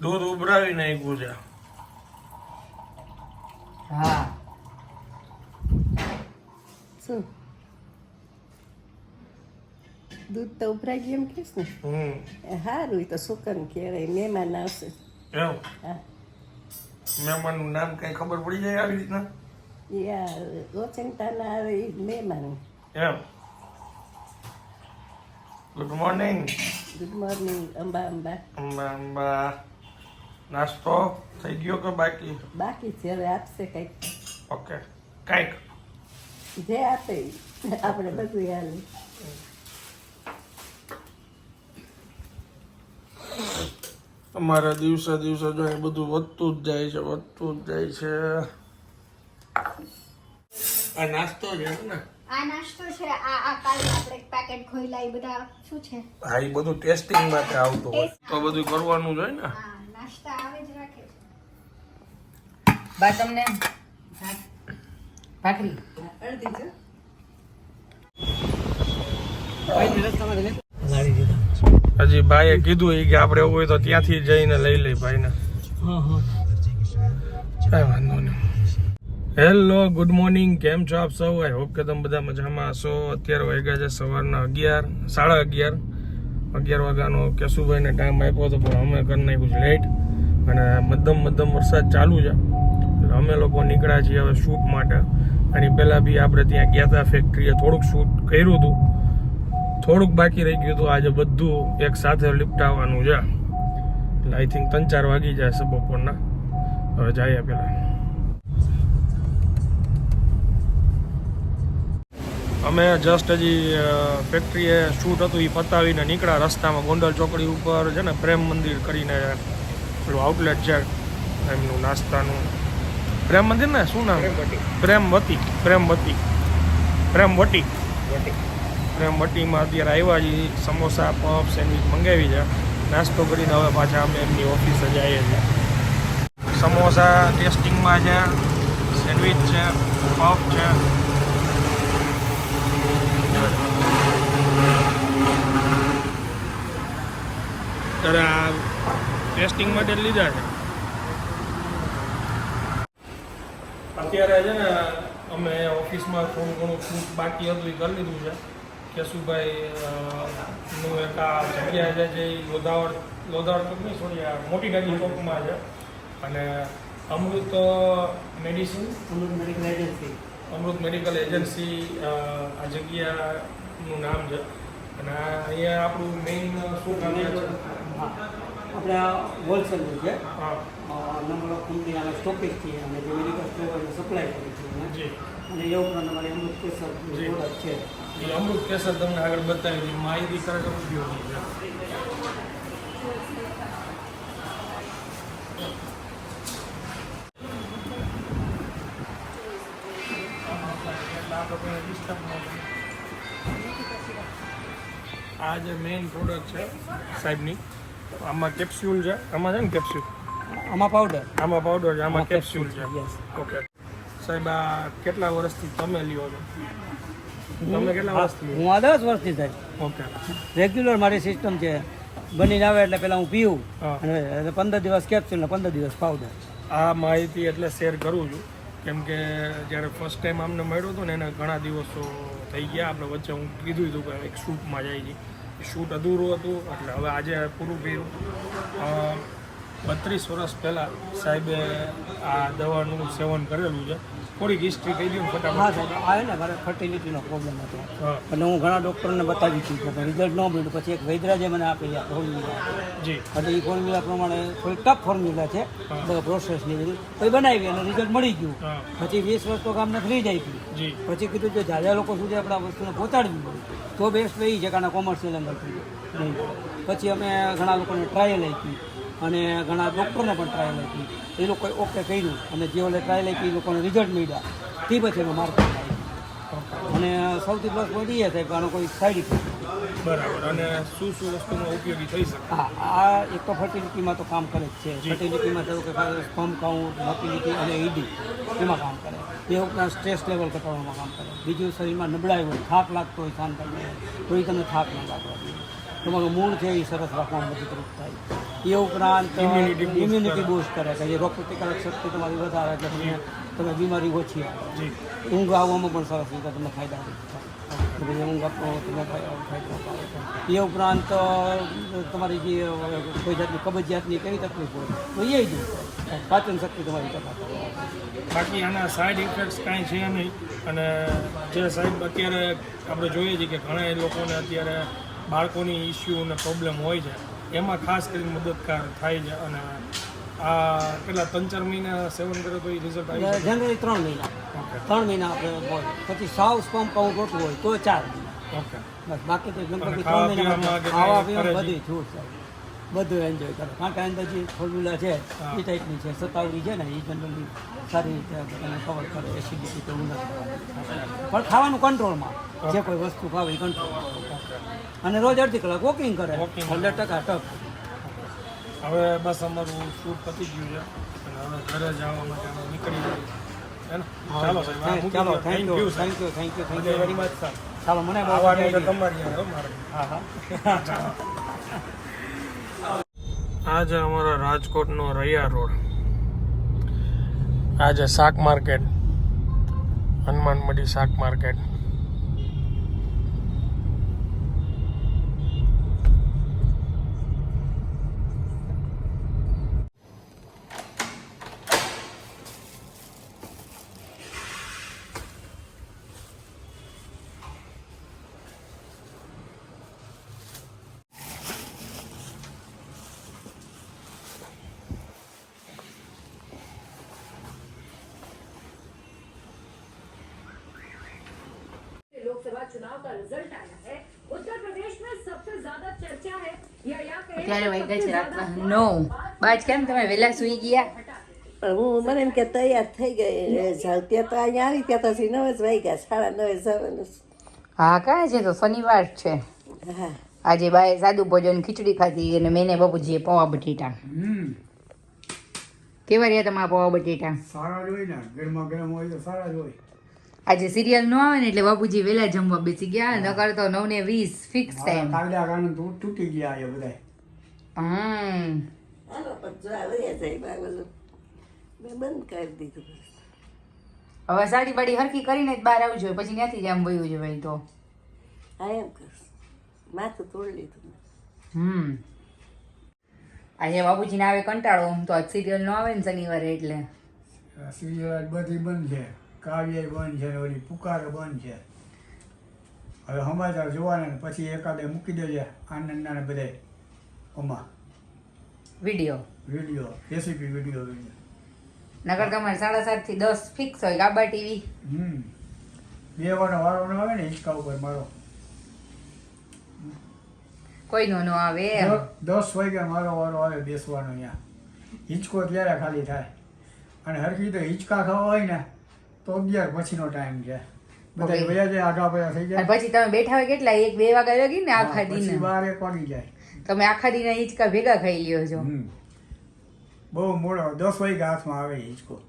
દૂધ ઉભરાવી નાખ્યું છે. હા. શું? દૂધ તો ઉભરાઈ ગયું એમ કહીશ ને? હમ. એ સારું એ તો સુકન કહેવાય મહેમાન આવશે. હા. મહેમાનનું નામ કઈ ખબર પડી જાય આવી રીતના? યાર ઓચંતાના આવે એ મહેમાન. એમ? Good morning good morning Amba Amba. Amba Amba. નાસ્તો થઈ ગયો કે બાકી? બાકી છે હવે આપશે કંઈક. ઓકે કાંઈક. જે આપે આપણે બધું હાલ. અમારા દિવસે દિવસે જો એ બધું વધતું જ જાય છે વધતું જ જાય છે. આ નાસ્તો છે ને? આ નાસ્તો છે આ આ કાલે આપણે એક પેકેટ ખોઈલા એ બધા શું છે? હા એ બધું ટેસ્ટિંગ માટે આવતું હોય. તો બધું કરવાનું જ હોય ને? હા નાસ્તા બા તમને. ભાખરી. હજી ભાઈએ કીધું કે આપણે એવું હોય તો ત્યાંથી જઈને લઈ લઈ ભાઈને. કાંઈ વાંધો નહીં. Hello, good morning. કેમ છો આપ સૌ? આઈ હોપ કે તમે બધા મજામાં હશો. અત્યારે વાગ્યા છે સવારના અગિયાર, સાડા અગિયાર. અગિયાર વાગ્યાનો કેશુભાઈને ટાઈમ આપ્યો હતો, પણ અમે કરી નાખ્યું છે લેટ અને મધમ મધમ વરસાદ ચાલુ છે. અમે લોકો નીકળ્યા છીએ હવે શૂટ માટે. અને પહેલાં બી આપણે ત્યાં ગયા હતા ફેક્ટરીએ થોડુંક શૂટ કર્યું હતું. થોડુંક બાકી રહી ગયું હતું. આજે બધું એક સાથે લીપટાવવાનું છે. એટલે આઈ થિંક ત્રણ ચાર વાગી જાય છે બપોરના. હવે જઈએ પહેલાં. અમે જસ્ટ હજી ફેક્ટરીએ શૂટ હતું એ પતાવીને નીકળ્યા રસ્તામાં ગોંડલ ચોકડી ઉપર છે ને પ્રેમ મંદિર કરીને, પેલું આઉટલેટ છે એમનું નાસ્તાનું. પ્રેમ મંદિર ને? શું નામ? પ્રેમવતી પ્રેમવતી પ્રેમવટી પ્રેમવટીમાં અત્યારે આવ્યા છીએ. સમોસા પફ સેન્ડવિચ મંગાવી છે. નાસ્તો કરીને હવે પાછા અમે એમની ઓફિસે જઈએ છીએ. સમોસા ટેસ્ટિંગમાં છે સેન્ડવિચ છે પફ છે. ત્યારે આ ટેસ્ટિંગ માટે લીધા છે. અત્યારે છે ને અમે ઓફિસમાં થોડું ઘણું શૂટ બાકી હતું એ કરી લીધું છે. કેશુભાઈ નું એક આ જગ્યા છે જે લોધાવળ ચોક નહીં સોરી આ મોટી ગાડી ચોકમાં છે. અને Amrit medicine Amrit medical agency Amrit medical agency આ જગ્યાનું નામ છે. અને અહીંયા આપણું મેઇન શું કામ છે? આપણે હોલસેલ છે. હા. નંબર ઓફ કંપની સ્ટોકિસ છીએ અને જે મેડિકલ સ્ટોર સપ્લાય કરીએ છીએ અને એ ઉપરાંત અમારી અમૃત કેસર. પ્રોડક્ટ છે. એ અમૃત કેસર તમને આગળ બતાવી દીધી માહિતી ખરેખર ઉપયોગી છે. આ જે મેઇન પ્રોડક્ટ છે સાહેબની આમાં કેપ્સ્યુલ છે. આમાં છે ને કેપ્સ્યુલ આમાં પાવડર આમાં પાવડર છે આમાં કેપ્સ્યુલ છે. યસ ઓકે સાહેબ આ કેટલા વર્ષથી તમે લ્યો છો? તમને કેટલા વર્ષથી? હું આ દસ વર્ષથી થાય. ઓકે રેગ્યુલર મારી સિસ્ટમ છે. બનીને આવે એટલે પહેલાં હું પીવું. અને પંદર દિવસ કેપ્સ્યુલ ને પંદર દિવસ પાવડર આ માહિતી એટલે શેર કરું છું. કેમ કે જ્યારે ફર્સ્ટ ટાઈમ અમને મળ્યું હતું ને એને ઘણા દિવસો થઈ ગયા. આપણે વચ્ચે હું કીધું હતું કે એક શૂટમાં જાય છે. શૂટ અધૂરું હતું એટલે હવે આજે પૂરું કર્યું. બત્રીસ વર્ષ પહેલાં સાહેબે આ દવાનું સેવન કરેલું છે. થોડીક હિસ્ટ્રી કહી દઉં હા ફટાફટ આ છે ને મારે ફર્ટિલિટીનો પ્રોબ્લેમ હતો. અને એટલે હું ઘણા ડૉક્ટરને બતાવી છું કે રિઝલ્ટ ન મળ્યું પછી એક વૈદરાજે મને આપેલી આ ફોર્મ્યુલા જી. એટલે એ ફોર્મ્યુલા પ્રમાણે થોડી ટફ ફોર્મ્યુલા છે. બધા પ્રોસેસની બધી. એ બનાવી અને રિઝલ્ટ મળી ગયું. પછી વીસ વર્ષ તો કામ નથી જાય જી. પછી કીધું કે ઝાઝા લોકો સુધી આપણે આ વસ્તુને પહોંચાડવી પડે તો બેસ્ટ એ છે કારણ કોમર્શિયલ નહીં પછી અમે ઘણા લોકોને ટ્રાયલ આપી. અને ઘણા ડૉક્ટરને પણ ટ્રાયલ આપી. એ લોકોએ ઓકે કર્યું અને જે ઓલે ટ્રાયલ આપી એ લોકોને રિઝલ્ટ મળ્યા. તે પછી એમાં માર્ક અને સૌથી પ્લસ પોઈન્ટ એ કે આનો કોઈ સાઈડ ઇફેક્ટ બરાબર. અને શું શું વસ્તુમાં ઉપયોગી થઈ શકે? હા આ એક તો ફર્ટિલિટીમાં તો કામ કરે જ છે. ફર્ટિલિટીમાં થયું કે સ્પમ કાઉન્ટ મોટિલિટી અને ઈડી એમાં કામ કરે. તે ઉપરાંત સ્ટ્રેસ લેવલ ઘટાડવામાં કામ કરે. બીજું શરીરમાં નબળાઈ હોય થાક લાગતો હોય શાંત તો એ તમને થાક ન લાગવા દે. તમારું મૂળ છે એ સરસ રાખવામાં મદદરૂપ થાય. એ ઉપરાંત ઇમ્યુનિટી. બૂસ્ટ કરે. કે જે રોગ પ્રતિકારક શક્તિ તમારી વધારે એટલે તમને તમે બીમારી ઓછી આવે. ઊંઘ આવવામાં પણ સરસ રીતે તમને ફાયદા થાય. ઊંઘ આપવો તમને ફાયદા એ ઉપરાંત તમારી જે કોઈ જાતની કબજિયાતની કેવી તકલીફ હોય તો એ જ પાચન શક્તિ તમારી તપાસ બાકી આના સાઈડ ઇફેક્ટ્સ કાંઈ છે નહીં. અને જે સાહેબ અત્યારે આપણે જોઈએ છીએ કે ઘણા લોકોને અત્યારે બાળકોની ઇસ્યુ અને પ્રોબ્લેમ હોય છે. એમાં ખાસ કરીને મદદગાર થાય છે અને આ કેટલા ત્રણ ચાર મહિના સેવન કરે તો એ રિઝલ્ટ આવી જનરલી ત્રણ મહિના. ત્રણ મહિના આપણે હોય પછી સાવ સ્પમ્પ કાઉન્ટ ગોઠવું હોય તો ચાર મહિના. ઓકે બસ બાકી તો જનરલી ત્રણ મહિના ખાવા છે? બધી છૂટ સાહેબ બધું એન્જોય કરો. કારણ કે અંદર જે ફોર્મ્યુલા છે. એ ટાઈપની છે. સતાવડી છે ને એ જનરલી સારી રીતે બધાને કવર કરે એસિડિટી તો નથી પણ ખાવાનું કંટ્રોલમાં જે કોઈ વસ્તુ ખાવે એ કંટ્રોલ અને રોજ અડધી કલાક વોકિંગ કરે. હંડ્રેડ ટકા ટક. હવે બસ અમારું શૂટ પતી ગયું છે. અને હવે ઘરે જવા માટે નીકળી જઈએ. ચાલો thank you thank you thank you thank you very much sir ચાલો મને. તમારી હા હા. આ છે અમારો રાજકોટનો રૈયા રોડ. આ છે શાક માર્કેટ હનુમાન મડી શાક માર્કેટ. વાગ્યા છે રાતના? નવ. બાજ કેમ તમે વહેલા સુઈ ગયા? પણ હું મને એમ કે તૈયાર થઈ ગઈ. જાઉં ત્યાં તો અહીંયા આવી ત્યાં તો હજી નવ જ વાગ્યા સાડા નવે જવાનું હા કાંઈ છે તો શનિવાર છે. હા. આજે બાએ સાદું ભોજન ખીચડી ખાધી અને મેને બાપુજીએ પૌવા બટેટા. કેવા રહ્યા તમારા પૌવા બટેટા? સારા જ હોય ને. ગરમા ગરમ હોય તો સારા જ હોય. આજે સિરિયલ ન આવે ને એટલે બાપુજી વેલા જમવા બેસી ગયા. નકર તો નવ ને વીસ ફિક્સ ટાઈમ તૂટી ગયા બધા હમ. હવે સાડી બાડી હરખી કરીને જ બહાર આવજો પછી ત્યાંથી જ આમ વયું ભાઈ તો. હા એમ કર માથું તોડી લીધું હમ. આજે બાબુજીને આવે કંટાળો તો આજ સિરિયલ ન આવે ને શનિવારે એટલે. સિરિયલ બધી બંધ છે. કાવ્ય બંધ છે ઓલી પુકાર બંધ છે. હવે સમાચાર જોવાના પછી એકાદે મૂકી દેજે આનંદના ને બધે ઓમાં વીડિયો. વીડિયો રેસીપી વીડિયો નગર તમારે સાડા સાતથી દસ ફિક્સ હોય ગાબા ટીવી. હમ. બે વાનો વારો ન આવે ને હિંચકા ઉપર મારો. કોઈનો ન આવે દસ વાગ્યા મારો વારો આવે બેસવાનો અહીંયા. હિંચકો ત્યારે ખાલી થાય. અને હરખી તો હિંચકા ખાવા હોય ને તો અગિયાર પછીનો ટાઈમ છે. બધા. વયા જાય આગા પયા થઈ જાય. પછી તમે બેઠા હોય કેટલા એક બે વાગ્યા લગી ને આખા દિન. બાર એક વાગી જાય. તમે આખા દિન હિંચકા ભેગા ખાઈ લ્યો છો. હમ. બહુ મોડો દસ વાગ્યા હાથમાં આવે હિંચકો.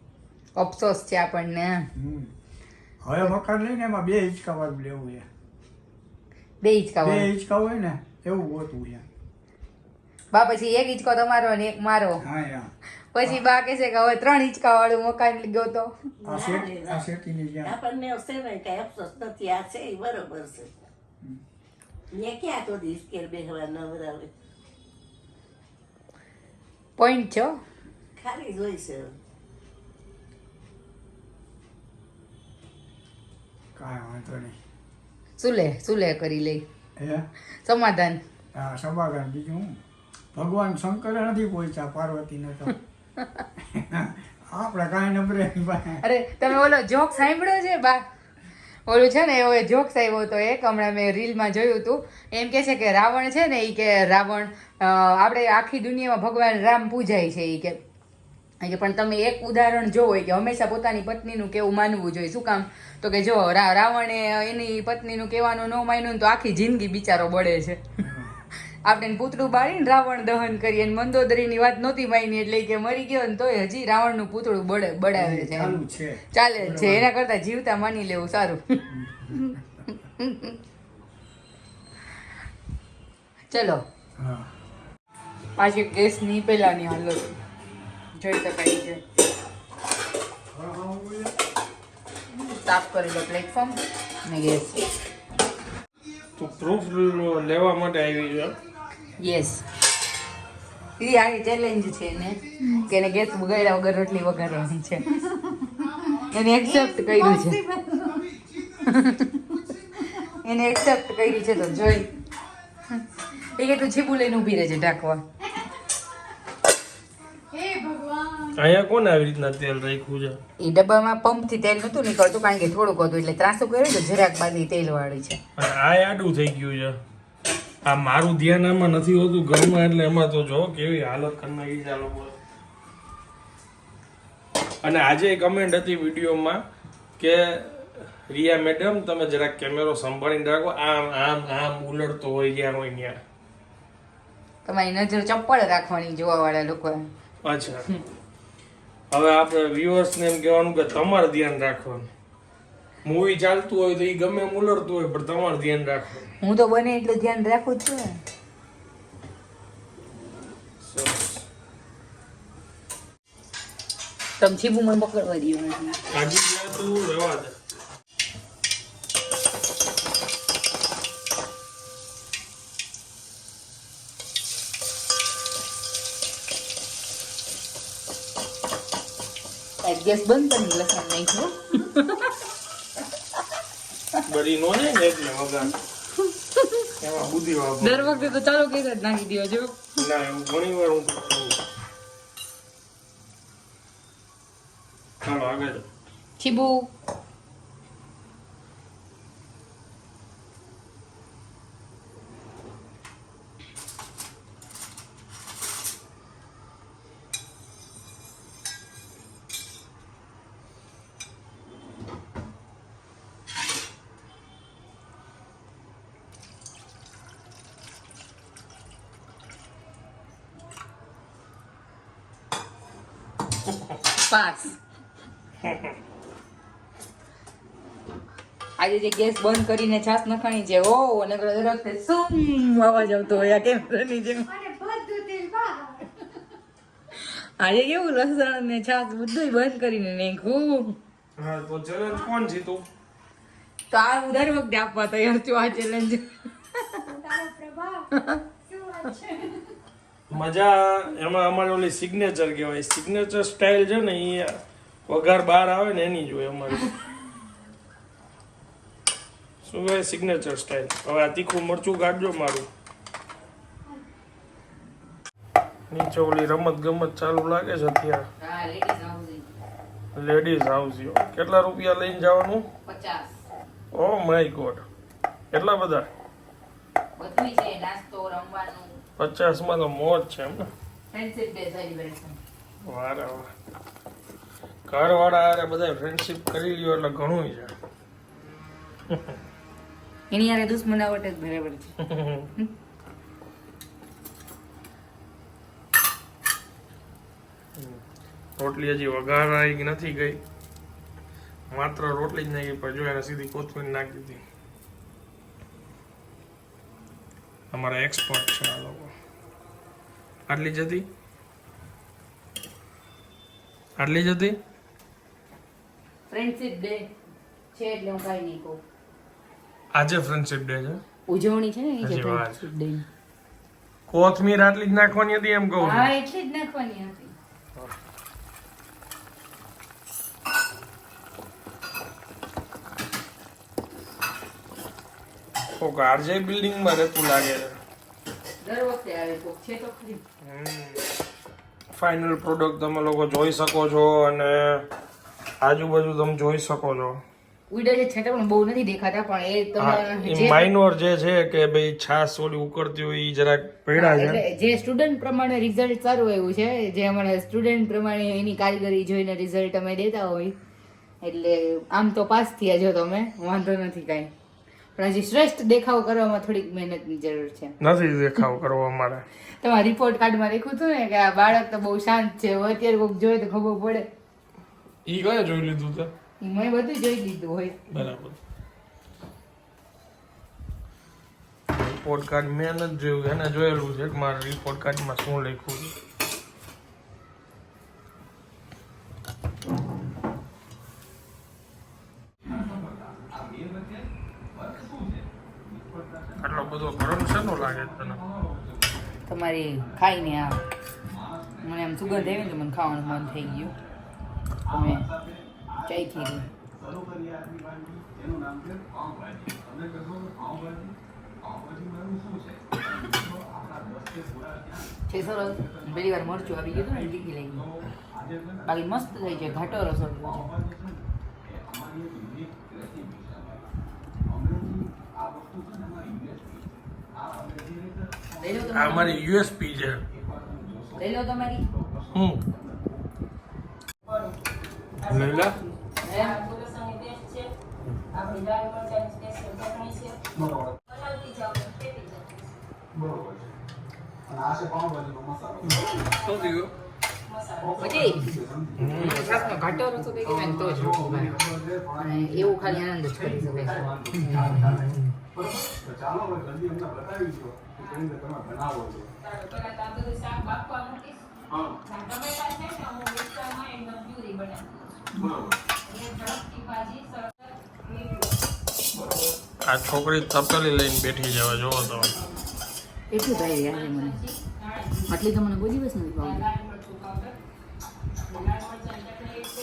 અફસોસ છે આપણને. હમ. હવે મકાન લઈને એમાં બે હિંચકા વાળું લેવું છે. બે હિંચકા બે હિંચકા હોય ને એવું ગોતવું છે. બા પછી એક હિંચકો તમારો અને એક મારો. હા હા. પછી બા કે છે કે હવે ત્રણ હિંચકા વાળું મકાન ગયો તો. આપણને ને અફસોસ નથી આ છે એ બરોબર છે. પોઈન્ટ છો ખાલી જ છે કાંઈ વાંધો નહીં સુલે સુલે કરી લઈ હે સમાધાન હા સભાગાન બીજું હું ભગવાન શંકર નથી પહોંચ્યા પાર્વતીને તો આપણે કાંઈ નંબરે અરે તમે ઓલો જોક સાંભળ્યો છે બા? ઓલું છે ને, એવો એ જોક્સ આવ્યો હતો એક, હમણાં મેં રીલમાં જોયું હતું એમ કે છે કે રાવણ છે ને એ કે રાવણ આપણે આખી દુનિયામાં ભગવાન રામ પૂજાય છે એ કે. કે પણ તમે એક ઉદાહરણ જોવો કે હંમેશા પોતાની પત્નીનું કેવું માનવું જોઈએ. શું કામ? તો કે જો રાવણે એની પત્નીનું કહેવાનું ન માન્યું તો આખી જિંદગી બિચારો બળે છે. આપણે પૂતળું બાળીને રાવણ દહન કરીએ અને મંદોદરીની વાત નહોતી માની એટલે કે મરી ગયો ને તોય હજી રાવણનું પૂતળું બળે બળાવે છે. ચાલે છે. એના કરતાં જીવતા માની લેવું સારું. ચલો. પાછી ગેસની પહેલાની હાલત જોઈ શકાય છે. સાફ કરેલો પ્લેટફોર્મ ને ગેસ. તો પ્રૂફ લેવા માટે આવી છે? યસ એ આ ચેલેન્જ છે ને કે એને ગેસ બગાડ્યા વગર રોટલી વગાડવાની છે. એને એક્સેપ્ટ કર્યું છે. એને એક્સેપ્ટ કર્યું છે તો જોઈ. એ કે તું છીપું લઈને ઊભી રહે છે ઢાંકવા. અહીંયા કોણ આવી રીતના તેલ રાખ્યું છે? એ ડબ્બામાં પંપથી તેલ નહોતું નીકળતું કારણ કે થોડુંક હતું એટલે ત્રાસુ કર્યું તો જરાક બાદ તેલ વાળી છે. અને આ આડું થઈ ગયું છે. આ મારું ધ્યાન આમાં નથી હોતું ઘરમાં એટલે એમાં તો જો કેવી હાલત કરી નાખી છે આ લોકો. અને આજે કમેન્ટ હતી વિડીયોમાં કે રિયા મેડમ તમે જરાક કેમેરો સંભાળીને રાખો. આમ આમ આમ ઉલટતો હોય જ્યાં હોય ત્યાં. તમારી નજર ચપ્પળ રાખવાની જોવા વાળા લોકોએ. અચ્છા. હવે આપણે વ્યુઅર્સને એમ કહેવાનું કે તમારે ધ્યાન રાખવાનું. મૂવી ચાલતું હોય તો એ ગમે એમ ઉલરતું હોય પણ તમારે ધ્યાન રાખવાનું. હું તો બને એટલું ધ્યાન રાખું છું ને. સરસ. તમે પકડવા દો નથી કાજી તું રહેવા દે. ગેસ બંધ કરીને લસણ નાખ્યું બરી નો ને એટલે વગર એમાં બુદ્ધિ વાપરો દર વખતે તો ચાલો કે જ નાખી દો જો. ના એવું ઘણી વાર હું કરું ચાલો આગળ. છીબુ પાસ આજે જે ગેસ બંધ કરીને છાસ નખાણી છે ઓ અને વખતે સુમ અવાજ આવતો હોય આ કેમેરાની જેમ અને બધું તેલ બહાર આજે કેવું લસણ ને છાસ બધું બંધ કરીને નાખ્યું? હા તો ચેલેન્જ કોણ જીતું? તો આ હું દર વખતે આપવા તૈયાર છું આ ચેલેન્જ પ્રભાવ. શું વાત છે? મજા એમાં અમારી ઓલી સિગ્નેચર કહેવાય. સિગ્નેચર સ્ટાઇલ છે ને એ વઘાર બહાર આવે ને એની જોઈએ અમારી. શું કહેવાય સિગ્નેચર સ્ટાઇલ હવે આ તીખું મરચું કાઢજો મારું. નીચે ઓલી રમત ગમત ચાલુ લાગે છે અત્યારે. લેડીઝ હાઉસ કેટલા રૂપિયા લઈને જવાનું? Oh my god. એટલા બધા? બધું છે નાસ્તો રમવાનું. પચાસમાં તો મોજ છે એમ ને. વારે વાહ ઘરવાળા હારે બધા ફ્રેન્ડશિપ કરી લ્યો એટલે ઘણું છે. એની યારે દુશ્મનાવટ જ બરાબર છે. રોટલી હજી વઘારાઈ નથી ગઈ. માત્ર રોટલી જ નાખી પણ જો એને સીધી કોથમીર નાખી દીધી. અમારા એક્સપર્ટ છે આ લોકો. આટલી જતી? આટલી જતી? ફ્રેન્ડશિપ ડે છે એટલે હું કાંઈ નહીં કહું. આજે ફ્રેન્ડશિપ ડે છે? ઉજવણી છે ને એ છે ફ્રેન્ડશિપ ડે કોથમીર આટલી જ નાખવાની હતી એમ કહું હા એટલી જ નાખવાની હતી. કોક આરજે બિલ્ડિંગમાં રહેતું લાગે છે. દર વખતે આવે કોક છે તો ખરી. ફાઇનલ પ્રોડક્ટ તમે લોકો જોઈ શકો છો અને આજુબાજુ તમે જોઈ શકો છો. ઉડે છે પણ બહુ નથી દેખાતા પણ એ તમે માઇનોર જે છે કે ભાઈ છાસ ઓલી ઉકળતી હોય એ જરાક પીડા છે. જે સ્ટુડન્ટ પ્રમાણે રિઝલ્ટ સારું એવું છે જે અમારે સ્ટુડન્ટ પ્રમાણે એની કારીગરી જોઈને રિઝલ્ટ અમે દેતા હોય એટલે આમ તો પાસ થયા જો તમે વાંધો નથી કાંઈ. પણ હજી શ્રેષ્ઠ દેખાવ કરવામાં થોડીક મહેનતની જરૂર છે. નથી દેખાવ કરવો અમારે તમારા રિપોર્ટ કાર્ડમાં લખ્યું હતું ને કે આ બાળક તો બહુ શાંત છે હવે અત્યારે કોઈક જોઈએ તો ખબર પડે. ઈ કયા જોઈ લીધું તે મેં બધું જોઈ લીધું હોય. બરાબર. રિપોર્ટ કાર્ડ મેં નથી જોયું એને જોયેલું છે કે મારા રિપોર્ટ કાર્ડમાં શું લખ્યું છે આટલો બધો ગરમ શેનો લાગે તને? તમારી ખાઈને આ મને આમ સુગંધ આવી ને મને ખાવાનું મન થઈ ગયું. તમે ચાઈ ખીરી. છે સરસ. પહેલી મરચું આવી ગયું ને તીખી લઈ બાકી મસ્ત થઈ છે, ઘાટો રસો છે લઈ લો આ તમારી. યુએસપી છે. લઈ લો તમારી. હમ. જ અને એવું ખાલી આનંદ જ કરી શકે. છે. આ છોકરી તપેલી લઈને બેઠી જવા જોવો તો એટલું ભાઈ યાર મને. આટલી તો મને કોઈ દિવસ નથી ભાવતી.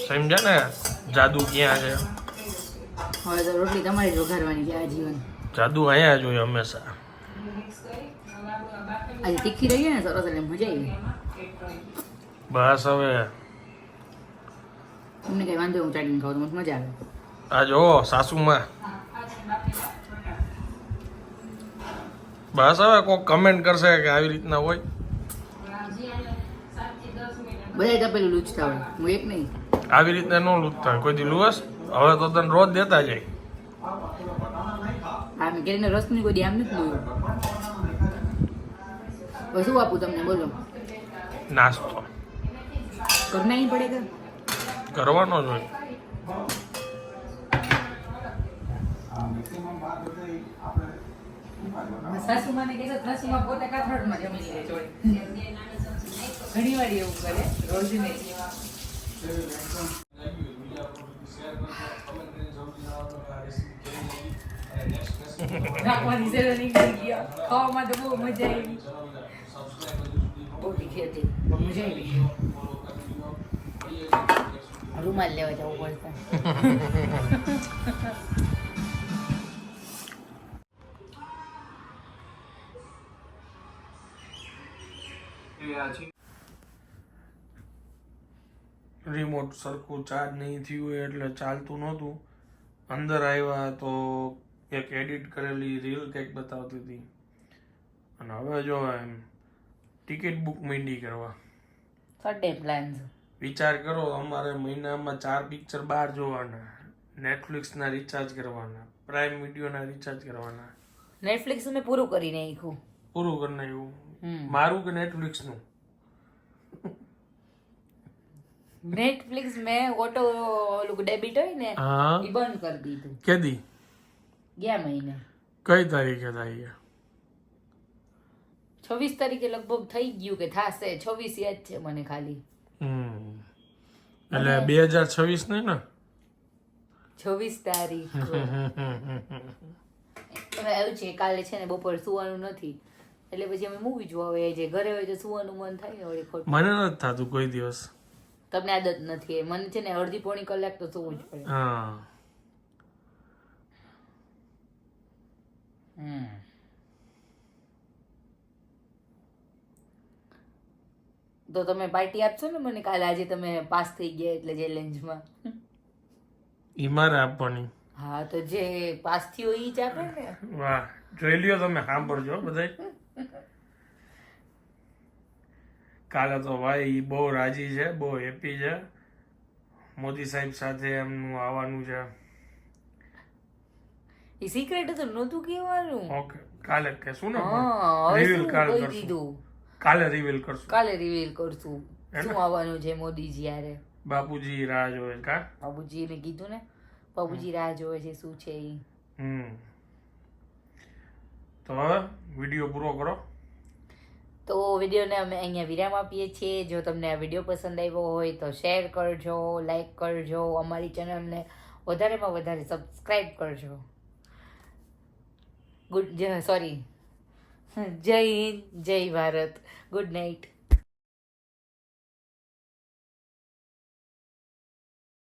સમજ્યા ને? જાદુ ક્યાં છે? હવે તો રોટલી તમારી જ વઘારવાની છે આ જીવન. જાદુ અહીંયા જોઈએ હંમેશા. આજે તીખી રહી ને સરસ એટલે મજા આવી બસ હવે તમને કઈ વાંધો હું ચાટીને ખાવ તો મજા આવે આ જોવો સાસુમાં બસ હવે કોઈ કમેન્ટ કરશે કે આવી રીતના હોય બધા તપેલું લૂચતા હોય હું એક નહીં આવી રીતના ન લૂચતા. કોઈ દી લુવસ હવે તો તને રોજ દેતા જાય આ મેં કેરીનો રસની કોઈ આમ નથી હવે શું આપું તમને બોલો. નાસ્તો. કરના નહીં પડે કરવાનો જ હોય. સાસુમાને કહેતો સાસુમાં પોતે કાથરોડમાં જમી લે જોડે ઘણી વાર એવું કરે રોજ નહીં નાખવાની જરૂર ગયો. ખાવામાં તો બહુ મજા આવી. બહુ તીખી હતી બહુ મજા રૂમાલ લેવા જવું પડશે રિમોટ સરખું ચાર્જ નહીં થયું એટલે ચાલતું નહોતું. અંદર આવ્યા તો એક એડિટ કરેલી રીલ કંઈક બતાવતી હતી. અને હવે જો એમ ટિકિટ બુક માંડી કરવા. સડે પ્લાન્સ વિચાર કરો અમારે મહિનામાં ચાર પિક્ચર બહાર જોવાના નેટફ્લિક્સના રિચાર્જ કરવાના પ્રાઇમ વિડીયોના રિચાર્જ કરવાના. નેટફ્લિક્સ મેં પૂરું કરી નાખ્યું. પૂરું કરી નાખ્યું. મારું કે નેટફ્લિક્સનું નેટફ્લિક્સ મેં ઓટો ઓલું ડેબિટ હોય ને હા. એ બંધ કરી દીધું. કેદી? ગયા મહિને. કઈ તારીખે થાય છવ્વીસ તારીખે લગભગ થઈ ગયું કે થાશે. છવ્વીસ યાદ છે મને ખાલી. હમ. એટલે બે હજાર છવ્વીસ ને ને? છવ્વીસ તારીખ. હવે એવું છે કાલે છે ને બપોર સુવાનું નથી. એટલે પછી અમે મૂવી જોવા હોય જે ઘરે હોય તો સુવાનું મન થાય ને વળી ખોટું. મને નથી થતું કોઈ દિવસ. તમને આદત નથી મને છે ને અડધી પોણી કલાક તો સુવું જ પડે. હા. હમ. તો તમે પાર્ટી આપશો ને મને કાલે? આજે તમે પાસ થઈ ગયા એટલે ચેલેન્જમાં ઈમાર મારે આપવાની. હા તો જે પાસ થયો ઈ જ આપે ને. વાહ જોઈ લ્યો તમે સાંભળજો બધાય. કાલે તો ભાઈ બહુ રાજી છે બહુ હેપી છે. મોદી સાહેબ સાથે એમનું આવવાનું છે. એ સિક્રેટ તો નહોતું કહેવાનું? ઓકે કાલે કહેશું ને હા રિવીલ શું કાલે કરશું. કાલે રિવીલ કરશું. કાલે રિવીલ કરશું. શું આવવાનું છે મોદીજી યારે બાપુજી રાહ જોવે કા? બાબુજીને કીધું ને? બાપુજી રાહ જોવે છે શું છે એ હમ. તો વીડિયો પૂરો કરો. તો વિડીયોને અમે અહીંયા વિરામ આપીએ છીએ. જો તમને આ વીડિયો પસંદ આવ્યો હોય તો શેર કરજો લાઈક કરજો અમારી ચેનલને વધારેમાં વધારે સબસ્ક્રાઈબ કરજો. ગુડ સોરી જય હિન્દ જય ભારત. Good night